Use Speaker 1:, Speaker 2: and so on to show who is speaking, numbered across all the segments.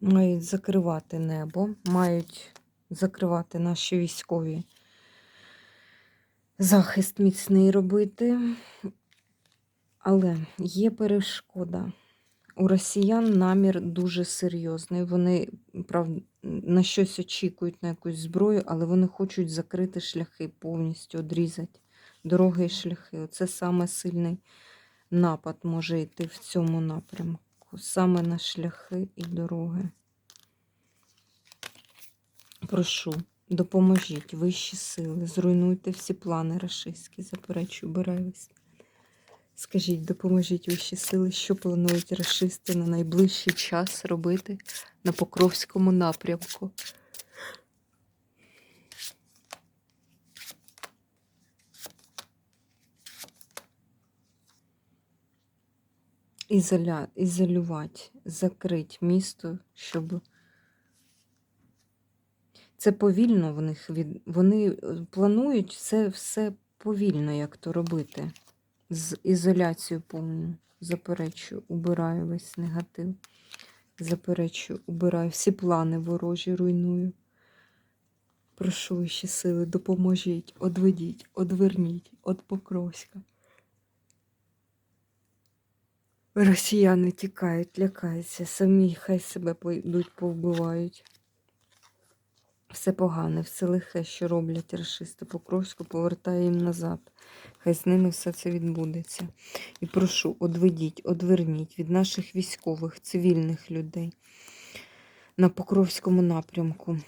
Speaker 1: Мають закривати небо, мають закривати наші військові захист міцний робити. Але є перешкода. У росіян намір дуже серйозний. Вони прав, на щось очікують, на якусь зброю, але вони хочуть закрити шляхи, повністю одрізати дороги і шляхи. Оце саме сильний напад може йти в цьому напрямку. Саме на шляхи і дороги. Прошу, допоможіть вищі сили, зруйнуйте всі плани рашистські, заперечую, Беревість. Скажіть, допоможіть вищі сили, що планують рашисти на найближчий час робити на Покровському напрямку. Ізоля... Ізолювати, закрити місто, щоб. Це повільно в них від. Вони е, планують це все повільно, як то робити. З ізоляцією повною. Заперечую, убираю весь негатив. Заперечую, убираю всі плани ворожі, руйную. Прошу вищі сили, допоможіть, одведіть, одверніть от Покровська. Росіяни тікають, лякаються, самі хай себе пойдуть, повбивають. Все погане, все лихе, що роблять расисти Покровську, повертає їм назад. Хай з ними все це відбудеться. І прошу, одведіть, одверніть від наших військових, цивільних людей на Покровському напрямку.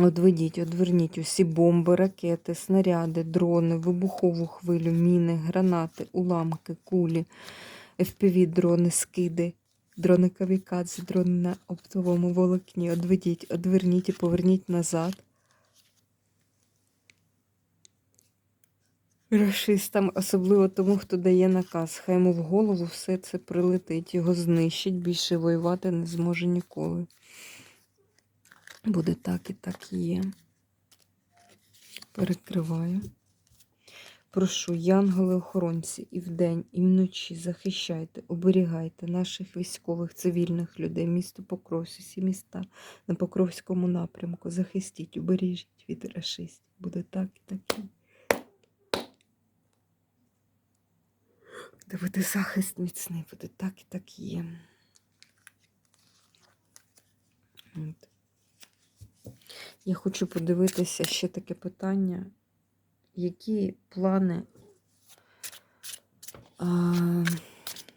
Speaker 1: Одведіть, одверніть усі бомби, ракети, снаряди, дрони, вибухову хвилю, міни, гранати, уламки, кулі, FPV-дрони, скиди, дрони камікадзе, дрони на оптовому волокні. Одведіть, одверніть і поверніть назад. Рашистам, особливо тому, хто дає наказ, хай йому в голову все це прилетить, його знищить, більше воювати не зможе ніколи. Буде так і так є. Перекриваю. Прошу, янголи-охоронці, і вдень, і вночі захищайте, оберігайте наших військових, цивільних людей, місто Покровськ, всі міста на Покровському напрямку. Захистіть, убережіть від рашистів. Буде так і так. Де буде захист міцний, буде так і так є. От. Я хочу подивитися ще таке питання. Які плани,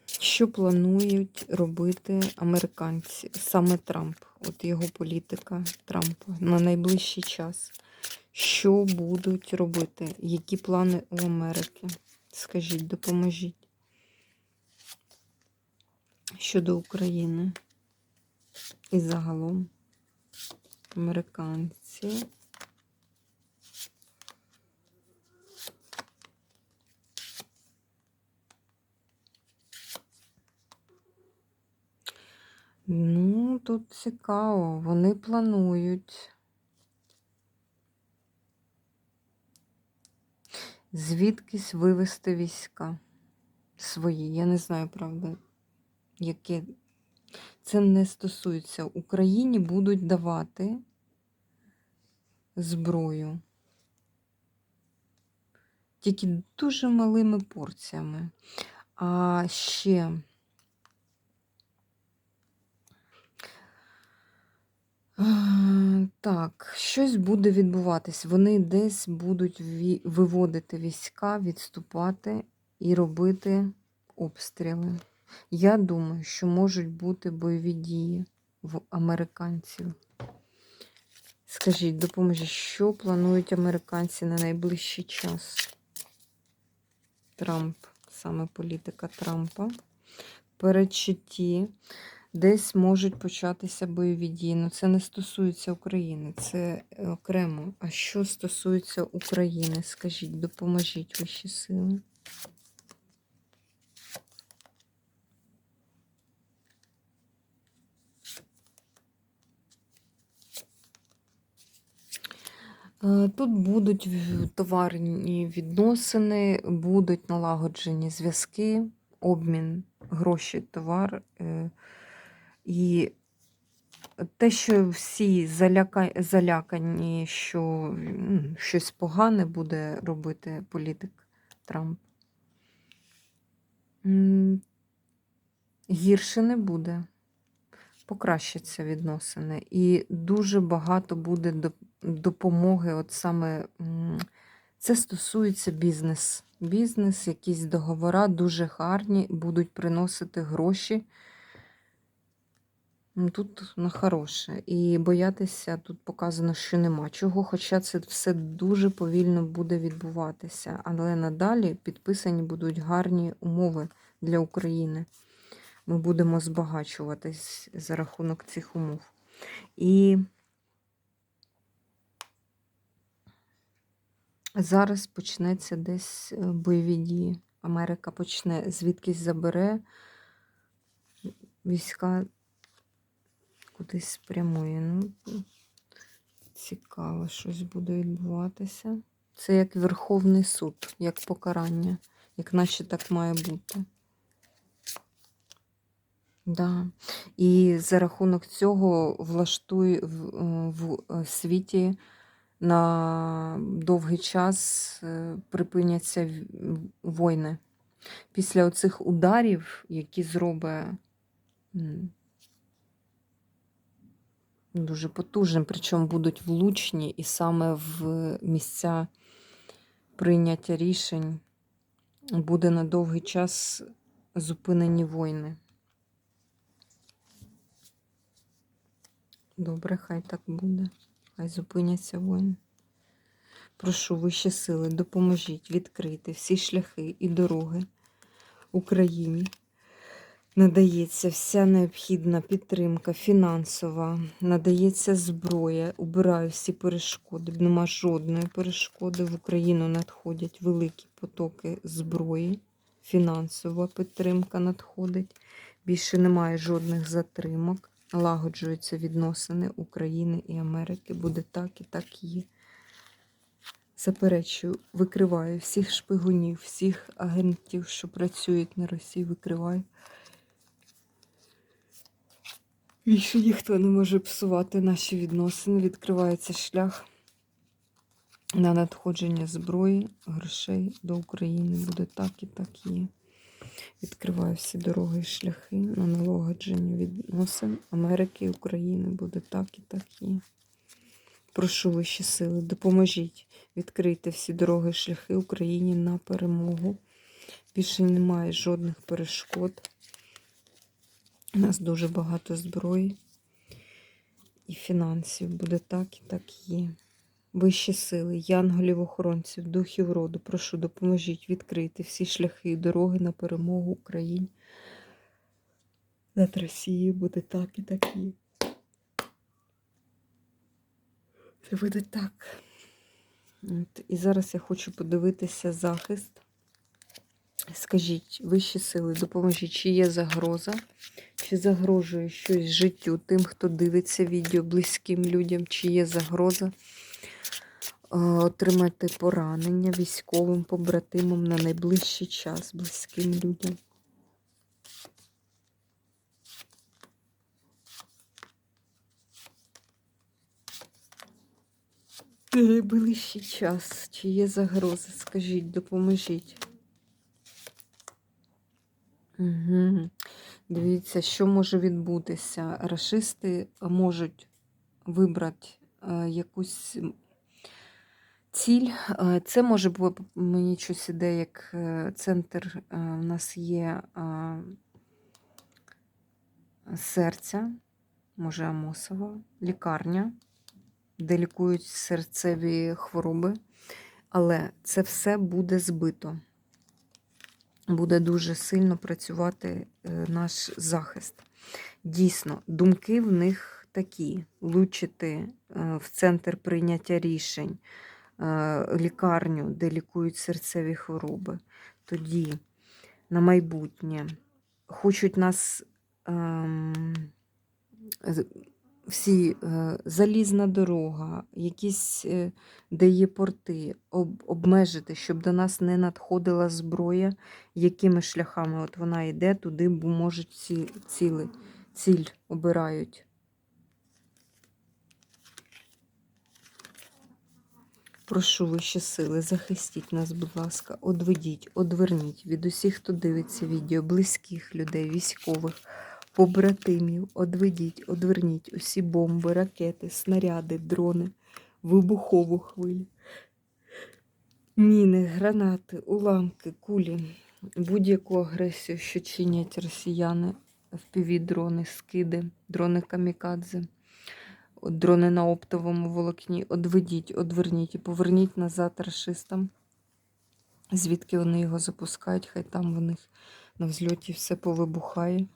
Speaker 1: що планують робити американці, саме Трамп, от його політика Трампа на найближчий час? Що будуть робити? Які плани у Америки? Скажіть, допоможіть щодо України і загалом американці. Ну, тут цікаво. Вони планують звідкись вивести війська свої. Я не знаю, правда, яке. Це не стосується. Україні будуть давати зброю. Тільки дуже малими порціями. А ще. Так, щось буде відбуватись. Вони десь будуть виводити війська, відступати і робити обстріли. Я думаю, що можуть бути бойові дії в американців. Скажіть, допоможіть, що планують американці на найближчий час? Трамп, саме політика Трампа. передчутті. Десь можуть початися бойові дії. Ну, це не стосується України, це е, окремо. А що стосується України, скажіть, допоможіть вищі сили. Е, Тут будуть товарні відносини, будуть налагоджені зв'язки, обмін, гроші, товар. І те, що всі заляка... залякані, що щось погане буде робити політик Трамп, гірше не буде. Покращаться відносини. І дуже багато буде допомоги. От саме це стосується бізнес. Бізнес, якісь договори дуже гарні, будуть приносити гроші. Тут на хороше. І боятися тут показано, що нема чого, хоча це все дуже повільно буде відбуватися. Але надалі підписані будуть гарні умови для України. Ми будемо збагачуватись за рахунок цих умов. І зараз почнеться десь е, бойові дії. Америка почне звідкись забере війська кудись спрямує. Ну, цікаво, щось буде відбуватися. Це як Верховний суд, як покарання, як наче так має бути. Да. І за рахунок цього влаштує в, е, в е, світі на довгий час е, припиняться в- війни. Після оцих ударів, які зробить дуже потужним, причому будуть влучні і саме в місця прийняття рішень буде на довгий час зупинені війни. Добре, хай так буде. Хай зупиняться воїни. Прошу вищі сили, допоможіть відкрити всі шляхи і дороги Україні. Надається вся необхідна підтримка фінансова, надається зброя, убираю всі перешкоди. Нема жодної перешкоди. В Україну надходять великі потоки зброї, фінансова підтримка надходить. Більше немає жодних затримок. Налагоджуються відносини України і Америки. Буде так і так є. Заперечую, викриваю всіх шпигунів, всіх агентів, що працюють на Росії, викриваю. Більше ніхто не може псувати наші відносини. Відкривається шлях на надходження зброї, грошей до України. Буде так і так є. Відкриваю всі дороги і шляхи на налагодження відносин Америки і України. Буде так і так є. Прошу вищі сили, допоможіть відкрити всі дороги і шляхи Україні на перемогу. Більше немає жодних перешкод. У нас дуже багато зброї і фінансів. Буде так і так є. Вищі сили, янголів-охоронців, духів роду, прошу, допоможіть відкрити всі шляхи і дороги на перемогу Україні. Над Росією буде так і так є. Це буде так. От. І зараз я хочу подивитися захист. Скажіть, вищі сили, допоможіть, чи є загроза, чи загрожує щось життю тим, хто дивиться відео близьким людям, чи є загроза е, отримати поранення військовим побратимам на найближчий час близьким людям. На найближчий час, чи є загроза, скажіть, допоможіть. Угу. Дивіться, що може відбутися. Рашисти можуть вибрати е, якусь ціль. Е, Це може бути, мені щось іде, як е, центр у нас є серця, може Амосова, лікарня, де лікують серцеві хвороби. Але це все буде збито. Буде дуже сильно працювати е, наш захист. Дійсно, думки в них такі: влучити е, в центр прийняття рішень, е, лікарню, де лікують серцеві хвороби. Тоді на майбутнє хочуть нас ем, всі е, залізна дорога, якісь, де є порти, об, обмежити, щоб до нас не надходила зброя, якими шляхами от вона йде, туди бо можуть ці, ціли, ціль обирають. Прошу вищі сили, захистіть нас, будь ласка, одведіть, одверніть від усіх, хто дивиться відео, близьких людей, військових, побратимів, одведіть, одверніть усі бомби, ракети, снаряди, дрони, вибухову хвилю, міни, гранати, уламки, кулі, будь-яку агресію, що чинять росіяни, впівдрони, скиди, дрони камікадзе. Дрони на оптовому волокні. Одведіть, одверніть і поверніть назад рашистам. Звідки вони його запускають, хай там в них на взльоті все повибухає.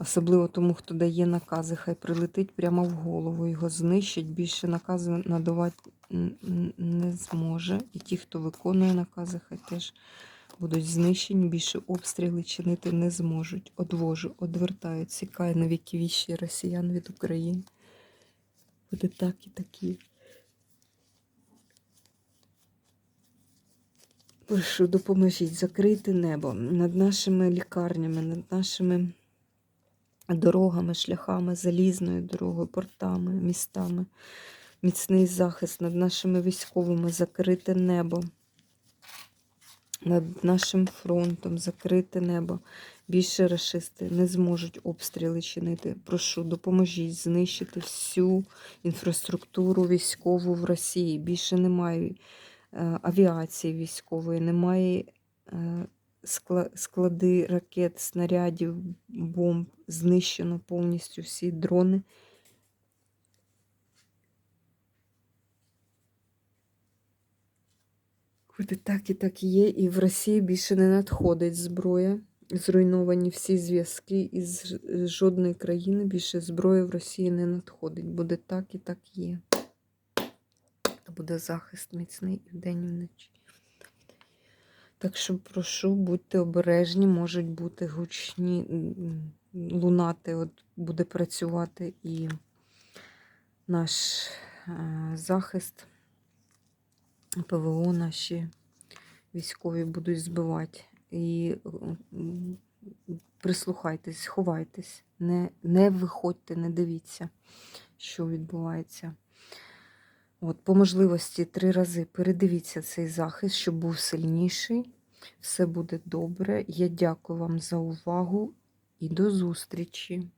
Speaker 1: Особливо тому, хто дає накази, хай прилетить прямо в голову, його знищить, більше накази надавати не зможе. І ті, хто виконує накази, хай теж будуть знищені, більше обстріли чинити не зможуть. Одвожу, одвертаю, цікаю на віки віщі росіян від України. Буде так і такі. Прошу, допоможіть закрити небо над нашими лікарнями, над нашими дорогами, шляхами, залізною дорогою, портами, містами. Міцний захист над нашими військовими, закрите небо. Над нашим фронтом закрите небо. Більше рашисти не зможуть обстріли чинити. Прошу, допоможіть знищити всю інфраструктуру військову в Росії. Більше немає е, авіації військової, немає е, склади ракет, снарядів, бомб. Знищено повністю всі дрони. Буде так і так є, і в Росії більше не надходить зброя. Зруйновані всі зв'язки із жодної країни більше зброї в Росії не надходить. Буде так і так є. Буде захист міцний і вдень, і вночі. Так що прошу, будьте обережні, можуть бути гучні лунати, от буде працювати і наш е, захист. ПВО наші військові будуть збивати. І прислухайтесь, ховайтесь, не, не виходьте, не дивіться, що відбувається. От, по можливості три рази передивіться цей захист, щоб був сильніший. Все буде добре. Я дякую вам за увагу і до зустрічі!